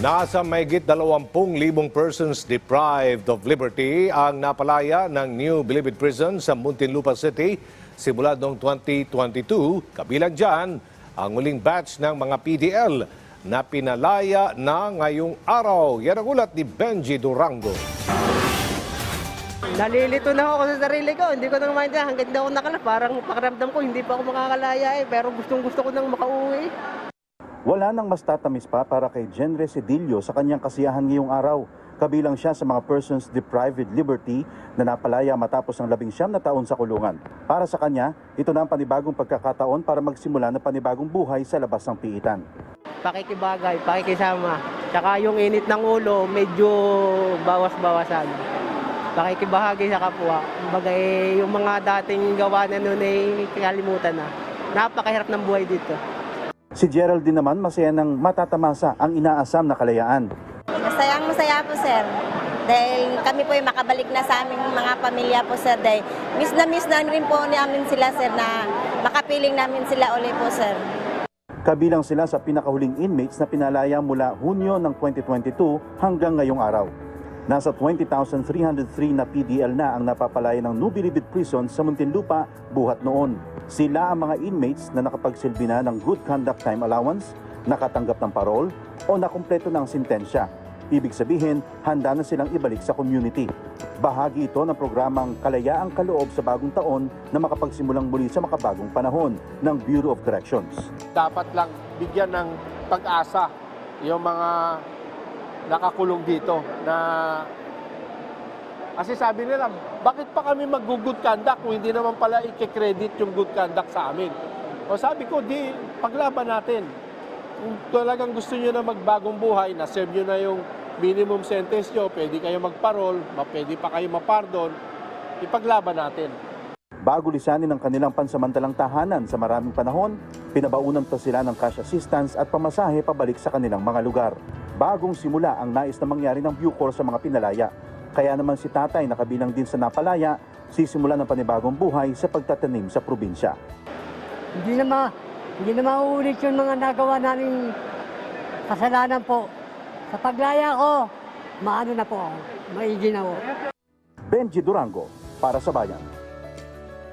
Nasa mahigit 20,000 persons deprived of liberty ang napalaya ng New Bilibid Prison sa Muntinlupa City simula noong 2022. Kabilang dyan ang muling batch ng mga PDL na pinalaya na ngayong araw. Yan ang ulat ni Benji Durango. Nalilito na ako sa sarili ko. Hindi ko na maintindihan hanggang hindi ako nakala. Parang pakiramdam ko, hindi pa ako makakalaya eh. Pero gustong gusto ko nang makauwi. Wala nang mas tatamis pa para kay Jenre Sedillo sa kanyang kasiyahan ngayong araw. Kabilang siya sa mga persons deprived liberty na napalaya matapos ang labing siyam na taon sa kulungan. Para sa kanya, ito na ang panibagong pagkakataon para magsimula ng panibagong buhay sa labas ng piitan. Pakikibagay, pakikisama. Tsaka yung init ng ulo, medyo bawas-bawasan. Pakikibahagi sa kapwa. Kumbaga eh, yung mga dating gawa na noon ay kalimutan na. Napakahirap ng buhay dito. Si Geraldine naman masaya ng matatamasa ang inaasam na kalayaan. Masayang masaya po, sir. Dahil kami po ay makabalik na sa aming mga pamilya po, sir. Dahil miss na miss na rin po namin sila, sir, na makapiling namin sila uli po, sir. Kabilang sila sa pinakahuling inmates na pinalaya mula Hunyo ng 2022 hanggang ngayong araw. Nasa 20,303 na PDL na ang napapalaya ng Nubilibid Prison sa Muntinlupa buhat noon. Sila ang mga inmates na nakapagsilbi na ng Good Conduct Time Allowance, nakatanggap ng parol o nakumpleto ng sintensya. Ibig sabihin, handa na silang ibalik sa community. Bahagi ito ng programang Kalayaang Kaloob sa Bagong Taon na makapagsimulang muli sa makabagong panahon ng Bureau of Corrections. dapat lang bigyan ng pag-asa yung mga nakakulong dito na kasi sabi nila, bakit pa kami mag-good conduct kung hindi naman pala i-credit yung good conduct sa amin? O sabi ko, di, paglaban natin. Kung talagang gusto nyo na magbagong buhay, na-serve nyo na yung minimum sentence nyo, pwede kayo magparol, ma- pwede pa kayo mapardon, ipaglaban natin. Bago lisanin ang kanilang pansamantalang tahanan sa maraming panahon, pinabaunan pa sila ng cash assistance at pamasahe pabalik sa kanilang mga lugar. Bagong simula ang nais na mangyari ng Bucor sa mga pinalaya. Kaya naman si tatay na kabilang din sa napalaya, sisimula ng panibagong buhay sa pagtatanim sa probinsya. Hindi na ma, hindi na mauulit yung mga nagawa namin kasalanan po. Sa paglaya ko, maano na po ako, maigi na po. Benji Durango, para sa Bayan.